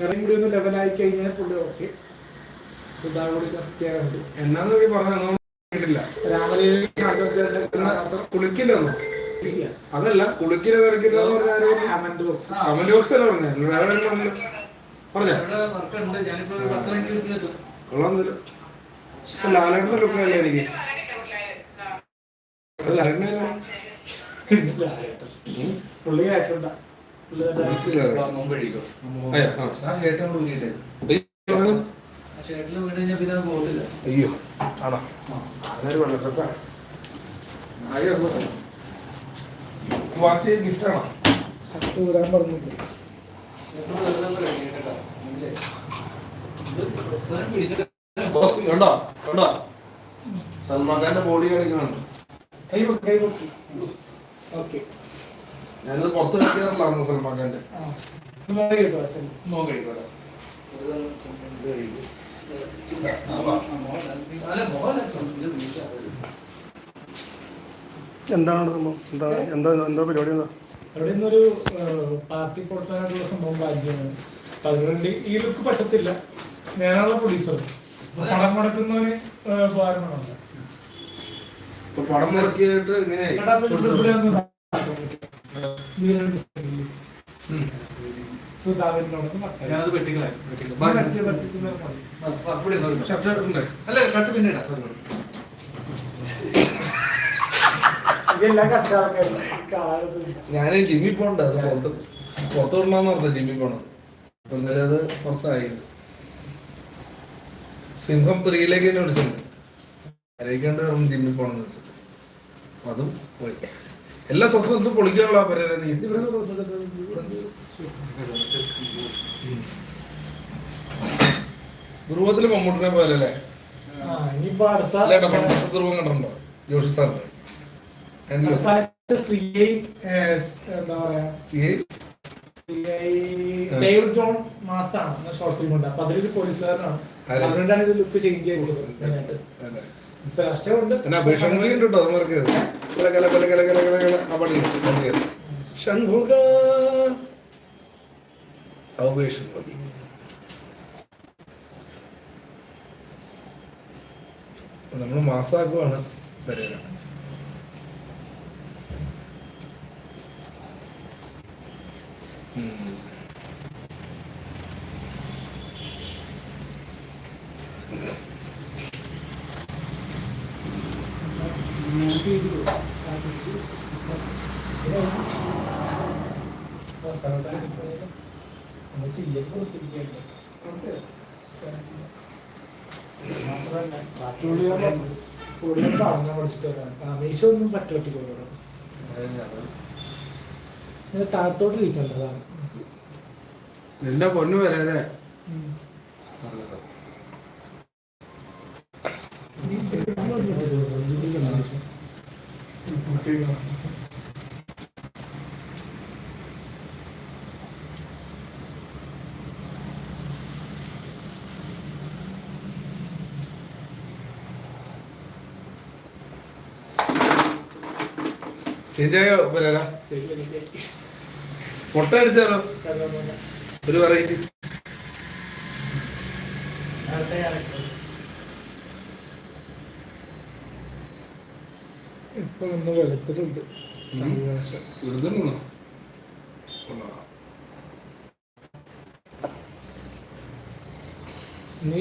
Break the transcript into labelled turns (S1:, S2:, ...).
S1: ഇറങ്ങി കൂടി ഒന്ന് ലെവലായി കഴിഞ്ഞാൽ പുള്ളി ഓക്കെ
S2: എന്നാന്ന് നീ പറഞ്ഞ കേട്ടില്ല
S1: രാമലീല
S2: എന്നാ കുളിക്കില്ലെന്നോ? അതല്ല കുളിക്കില്ല തിരക്കില്ല
S1: കമന്റ് ബോക്സ്
S2: കമന്റ് ബോക്സ് അല്ല പറഞ്ഞ? വേറെ പറഞ്ഞില്ല കൊള്ളാന്നില്ല ലാലേട്ടന്റെ ലുക്ക് അല്ലേ എനിക്ക് ലാലേട്ടനെ
S1: പുള്ളി
S2: അയ്യോ, ആണോ? അതൊരു വെള്ളക്കൊക്കെ വാച്ച് ഗിഫ്റ്റ് ആണോ?
S1: ഷർട്ട് ഊരാൻ പറഞ്ഞില്ല?
S2: കണ്ടോ? കണ്ടോ? സൽമാൻ ഖാന്റെ ബോഡി കാണിക്കുന്നുണ്ട്.
S1: കൈ കൊടുക്ക്, കൈ ഓക്കെ.
S2: ഞാനത് പുറത്ത് കളിക്കാറില്ലായിരുന്നു സൽമാൻ ഖാന്റെ
S3: എന്താണ് സംഭവം? എന്താ എന്താ എന്താ പരിപാടി എന്താ?
S1: അവിടെ നിന്നൊരു പാർട്ടി കൊടുത്താനുള്ള സംഭവം ഭാഗ്യമാണ് അപ്പൊ അതുകൊണ്ട് ഈ ലുക്ക് പറ്റത്തില്ല. ഞാനുള്ള പ്രൊഡ്യൂസർ പണം മുടക്കുന്നവന്
S2: ഇപ്പൊ പടം മുടക്കിയിട്ട് ഇങ്ങനെ
S4: അല്ല ഷർട്ട്.
S2: ഞാൻ ജിമ്മിൽ പോണ്ട അത് പുറത്ത് പുറത്ത് വിടണമെന്ന് പറഞ്ഞ ജിമ്മിൽ പോണത് അപ്പൊ ഇന്നലെ അത് പുറത്തായി. സിംഹം ത്രീയിലേക്ക് തന്നെ വിളിച്ചിട്ടുണ്ട് പറഞ്ഞു ജിമ്മിൽ പോണെന്ന് വെച്ചിട്ട്. അതും പോയി. എല്ലാ സസ്പെൻസും പൊളിക്കാനുള്ള പരിപാടി നീ? ധ്രുവത്തിൽ മമ്മൂട്ടിനെ പോലെ പണ്ടത്തെ ധ്രുവം കണ്ടിട്ടുണ്ടോ? ജോഷി സാറിന്റെ?
S1: ഡേവിഡ് ജോൺ മാസാണ് ഷോർട്ട് ഫിലിം ഉണ്ട്. അപ്പൊ അതിലൊരു പോലീസുകാരനാണ്? അതുകൊണ്ടാണ് ഇത് ലുക്ക് ചേഞ്ച് ചെയ്തത്.
S2: ഉണ്ട് കേട്ടോ മറക്കരുത് കല കല കല കല കല കല കല നമ്മൾ മാസാക്കുവാണ് വരിക
S1: നമ്മൾ മാത്രമല്ല, പറഞ്ഞ പഠിച്ചിട്ട് വരാം ആവേശം ഒന്നും പറ്റൊട്ടിക്കൊള്ളൂ താഴത്തോട്ട് ഇരിക്കേണ്ടതാണ്
S2: നിന്റെ പൊന്നു വരാതെ ചേഞ്ചായോ വരാല മുട്ട അടിച്ചാലോ? ഒരു വെറൈറ്റി
S1: ഇപ്പൊ ഒന്ന് വെളുത്തിട്ടുണ്ട്. നീ